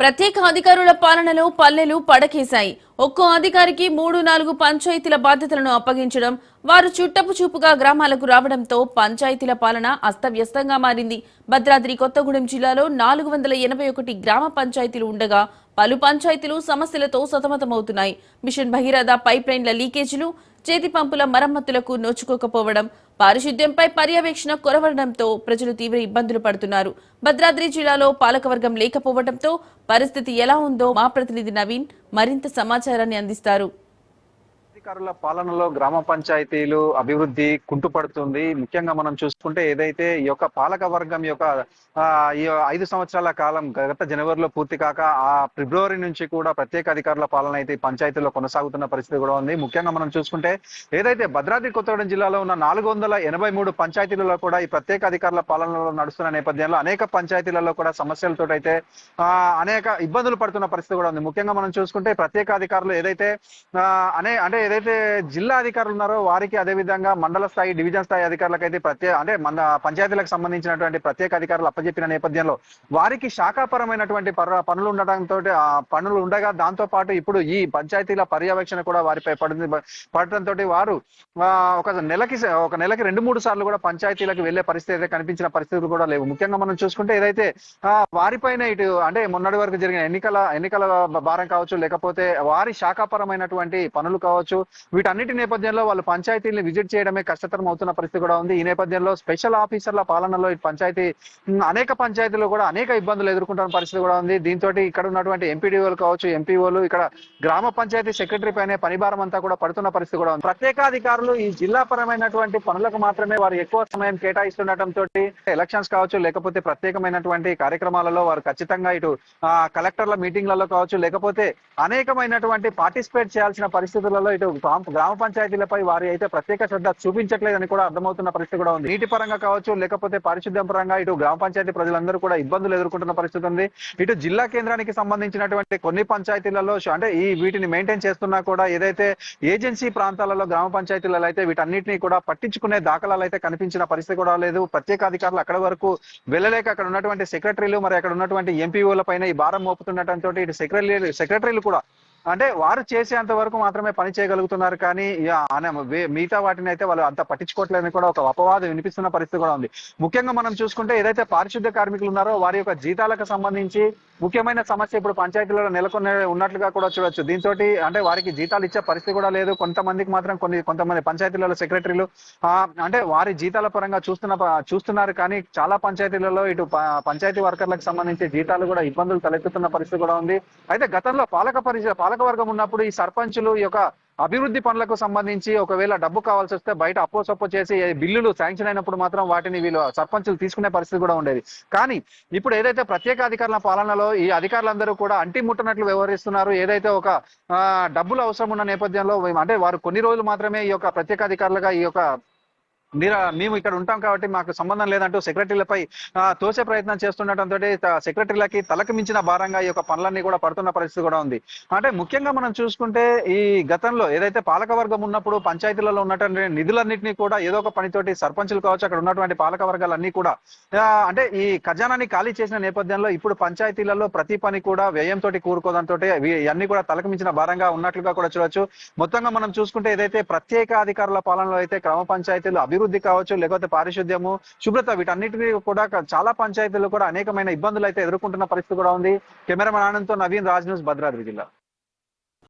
ప్రత్యేక అధికారుల పాలనలో పల్లెలు పడకేశాయి. ఒక్కో అధికారికి మూడు నాలుగు పంచాయతీల బాధ్యతలను అప్పగించడం వారు చుట్టపు చూపుగా గ్రామాలకు రావడంతో పంచాయతీల పాలన అస్తవ్యస్తంగా మారింది. భద్రాద్రి కొత్తగూడెం జిల్లాలో నాలుగు వందల ఎనభై ఒకటి గ్రామ పంచాయతీలు ఉండగా పలు పంచాయతీలు సమస్యలతో సతమతమవుతున్నాయి. మిషన్ భగీరథ పైప్ లైన్ల లీకేజీలు చేతి పంపుల మరమ్మతులకు నోచుకోకపోవడం పారిశుద్ధ్యంపై పర్యవేక్షణ కొరవడంతో ప్రజలు తీవ్ర ఇబ్బందులు పడుతున్నారు. భద్రాద్రి జిల్లాలో పాలకవర్గం లేకపోవడంతో పరిస్థితి ఎలా ఉందో మా ప్రతినిధి నవీన్ మరింత సమాచారాన్ని అందిస్తారు. అధికారుల పాలనలో గ్రామ పంచాయతీలు అభివృద్ధి కుంటుపడుతుంది. ముఖ్యంగా మనం చూసుకుంటే ఏదైతే ఈ యొక్క పాలక వర్గం యొక్క ఐదు సంవత్సరాల కాలం గత జనవరిలో పూర్తి కాక ఆ ఫిబ్రవరి నుంచి కూడా ప్రత్యేక అధికారుల పాలన అయితే పంచాయతీలో కొనసాగుతున్న పరిస్థితి కూడా ఉంది. ముఖ్యంగా మనం చూసుకుంటే ఏదైతే భద్రాద్రి కొత్తగూడెం జిల్లాలో ఉన్న నాలుగు వందల ఎనభై మూడు పంచాయతీలలో కూడా ఈ ప్రత్యేక అధికారుల పాలనలో నడుస్తున్న నేపథ్యంలో అనేక పంచాయతీలలో కూడా సమస్యలతో అయితే అనేక ఇబ్బందులు పడుతున్న పరిస్థితి కూడా ఉంది. ముఖ్యంగా మనం చూసుకుంటే ప్రత్యేక అధికారులు ఏదైతే అనే అంటే ఏదైతే జిల్లా అధికారులు ఉన్నారో వారికి అదే విధంగా మండల స్థాయి డివిజన్ స్థాయి అధికారులకు అయితే ప్రత్యేక అంటే మన పంచాయతీలకు సంబంధించినటువంటి ప్రత్యేక అధికారులు అప్పచెప్పిన నేపథ్యంలో వారికి శాఖాపరమైనటువంటి పనులు ఉండటంతో ఆ పనులు ఉండగా దాంతో పాటు ఇప్పుడు ఈ పంచాయతీల పర్యవేక్షణ కూడా వారిపై పడింది. పడటంతో వారు ఒక నెలకి ఒక నెలకి రెండు మూడు సార్లు కూడా పంచాయతీలకు వెళ్ళే పరిస్థితి అయితే కనిపించిన పరిస్థితులు కూడా లేవు. ముఖ్యంగా మనం చూసుకుంటే ఏదైతే వారిపైన ఇటు అంటే మొన్నటి వరకు జరిగిన ఎన్నికల ఎన్నికల భారం కావచ్చు లేకపోతే వారి శాఖాపరమైనటువంటి పనులు కావచ్చు వీటన్నిటి నేపథ్యంలో వాళ్ళు పంచాయతీని విజిట్ చేయడమే కష్టతరం అవుతున్న పరిస్థితి కూడా ఉంది. ఈ నేపథ్యంలో స్పెషల్ ఆఫీసర్ల పాలనలో ఈ పంచాయతీ అనేక పంచాయతీలు కూడా అనేక ఇబ్బందులు ఎదుర్కొంటున్న పరిస్థితి కూడా ఉంది. దీంతో ఇక్కడ ఉన్నటువంటి ఎంపీడీఓలు కావచ్చు ఎంపీఓలు ఇక్కడ గ్రామ పంచాయతీ సెక్రటరీ పైన పనిభారం అంతా కూడా పడుతున్న పరిస్థితి కూడా ఉంది. ప్రత్యేకాధికారులు ఈ జిల్లా పరమైనటువంటి పనులకు మాత్రమే వారు ఎక్కువ సమయం కేటాయిస్తుండటంతో ఎలక్షన్స్ కావచ్చు లేకపోతే ప్రత్యేకమైనటువంటి కార్యక్రమాలలో వారు ఖచ్చితంగా ఇటు కలెక్టర్ల మీటింగ్లలో కావచ్చు లేకపోతే అనేకమైనటువంటి పార్టిసిపేట్ చేయాల్సిన పరిస్థితులలో ఇటు గ్రామ- పంచాయతీలపై వారి అయితే ప్రత్యేక శ్రద్ధ చూపించట్లేదని కూడా అర్థమవుతున్న పరిస్థితి కూడా ఉంది. నీటి పరంగా కావచ్చు లేకపోతే పారిశుద్ధ్యం పరంగా ఇటు గ్రామ పంచాయతీ ప్రజలందరూ కూడా ఇబ్బందులు ఎదుర్కొంటున్న పరిస్థితి ఉంది. ఇటు జిల్లా కేంద్రానికి సంబంధించినటువంటి కొన్ని పంచాయతీలలో అంటే ఈ వీటిని మెయింటైన్ చేస్తున్నా కూడా ఏదైతే ఏజెన్సీ ప్రాంతాలలో గ్రామ పంచాయతీలలో అయితే వీటన్నిటిని కూడా పట్టించుకునే దాఖలాలు అయితే కనిపించిన పరిస్థితి కూడా లేదు. ప్రత్యేక అధికారులు అక్కడ వరకు వెళ్ళలేక అక్కడ ఉన్నటువంటి సెక్రటరీలు మరి అక్కడ ఉన్నటువంటి ఎంపీఓల పైన ఈ భారం మోపుతుండటంతో ఇటు సెక్రటరీ సెక్రటరీలు కూడా అంటే వారు చేసేంత వరకు మాత్రమే పని చేయగలుగుతున్నారు కానీ మిగతా వాటిని అయితే వాళ్ళు అంత పట్టించుకోవట్లేదని కూడా ఒక అపవాదం వినిపిస్తున్న పరిస్థితి కూడా ఉంది. ముఖ్యంగా మనం చూసుకుంటే ఏదైతే పారిశుద్ధ్య కార్మికులు ఉన్నారో వారి యొక్క జీతాలకు సంబంధించి ముఖ్యమైన సమస్య ఇప్పుడు పంచాయతీలలో నెలకొని ఉన్నట్లుగా కూడా చూడొచ్చు. దీంతో అంటే వారికి జీతాలు ఇచ్చే పరిస్థితి కూడా లేదు. కొంతమందికి మాత్రం కొన్ని కొంతమంది పంచాయతీలలో సెక్రటరీలు ఆ, అంటే వారి జీతాల పరంగా చూస్తున్న ప- చూస్తున్నారు కానీ చాలా పంచాయతీలలో ఇటు పంచాయతీ వర్కర్లకు సంబంధించి జీతాలు కూడా ఇబ్బందులు తలెత్తుతున్న పరిస్థితి కూడా ఉంది. అయితే గతంలో పాలక పరిష పాలకవర్గం ఉన్నప్పుడు ఈ సర్పంచులు ఈ యొక్క అభివృద్ధి పనులకు సంబంధించి ఒకవేళ డబ్బు కావాల్సి వస్తే బయట అప్పో సప్పో చేసి బిల్లులు శాంక్షన్ అయినప్పుడు మాత్రం వాటిని వీళ్ళు సర్పంచులు తీసుకునే పరిస్థితి కూడా ఉండేది. కానీ ఇప్పుడు ఏదైతే ప్రత్యేక అధికారుల పాలనలో ఈ అధికారులందరూ కూడా అంటి ముట్టనట్లు వ్యవహరిస్తున్నారు ఏదైతే ఒక డబ్బులు అవసరం ఉన్న నేపథ్యంలో అంటే వారు కొన్ని రోజులు మాత్రమే ఈ యొక్క ప్రత్యేక అధికారులుగా ఈ యొక్క మీరు మేము ఇక్కడ ఉంటాం కాబట్టి మాకు సంబంధం లేదంటూ సెక్రటరీలపై తోసే ప్రయత్నం చేస్తుండటంతో సెక్రటరీలకి తలకు మించిన భారంగా ఈ యొక్క పనులన్నీ కూడా పడుతున్న పరిస్థితి కూడా ఉంది. అంటే ముఖ్యంగా మనం చూసుకుంటే ఈ గతంలో ఏదైతే పాలకవర్గం ఉన్నప్పుడు పంచాయతీలలో ఉన్నటువంటి నిధులన్నింటినీ కూడా ఏదో ఒక పనితోటి సర్పంచులు కావచ్చు అక్కడ ఉన్నటువంటి పాలక వర్గాలన్నీ కూడా అంటే ఈ ఖజానాన్ని ఖాళీ చేసిన నేపథ్యంలో ఇప్పుడు పంచాయతీలలో ప్రతి పని కూడా వ్యయంతో కూరుకోదంతో ఇవన్నీ కూడా తలకు మించిన భారంగా ఉన్నట్లుగా కూడా చూడొచ్చు. మొత్తంగా మనం చూసుకుంటే ఏదైతే ప్రత్యేక అధికారుల పాలనలో అయితే క్రమ పంచాయతీలు అభివృద్ధి కావచ్చు లేకపోతే పారిశుద్ధ్యము శుభ్రత వీటన్నిటిని కూడా చాలా పంచాయతీలు కూడా అనేకమైన ఇబ్బందులు అయితే ఎదుర్కొంటున్న పరిస్థితి కూడా ఉంది. కెమెరామెన్ ఆనంద్తో నవీన్ రాజ్ న్యూస్ భద్రాద్రి జిల్లా.